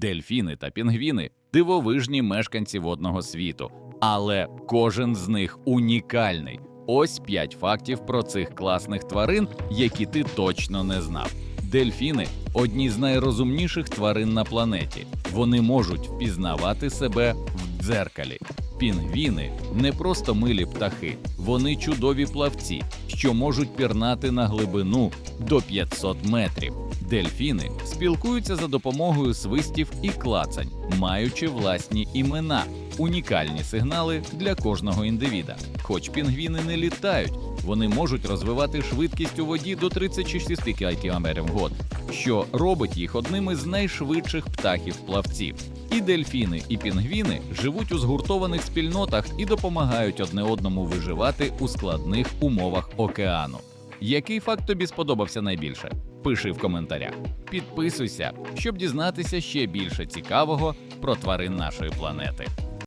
Дельфіни та пінгвіни дивовижні мешканці водного світу, але кожен з них унікальний. Ось п'ять фактів про цих класних тварин, які ти точно не знав. Дельфіни одні з найрозумніших тварин на планеті. Вони можуть впізнавати себе в дзеркалі. Пінгвіни не просто милі птахи, вони чудові плавці, що можуть пірнати на глибину до 500 метрів. Дельфіни спілкуються за допомогою свистів і клацань, маючи власні імена, унікальні сигнали для кожного індивіда. Хоч пінгвіни не літають, вони можуть розвивати швидкість у воді до 36 км в год, що робить їх одним із найшвидших птахів-плавців. І дельфіни, і пінгвіни живуть у згуртованих спільнотах і допомагають одне одному виживати у складних умовах океану. Який факт тобі сподобався найбільше? Пиши в коментарях. Підписуйся, щоб дізнатися ще більше цікавого про тварин нашої планети.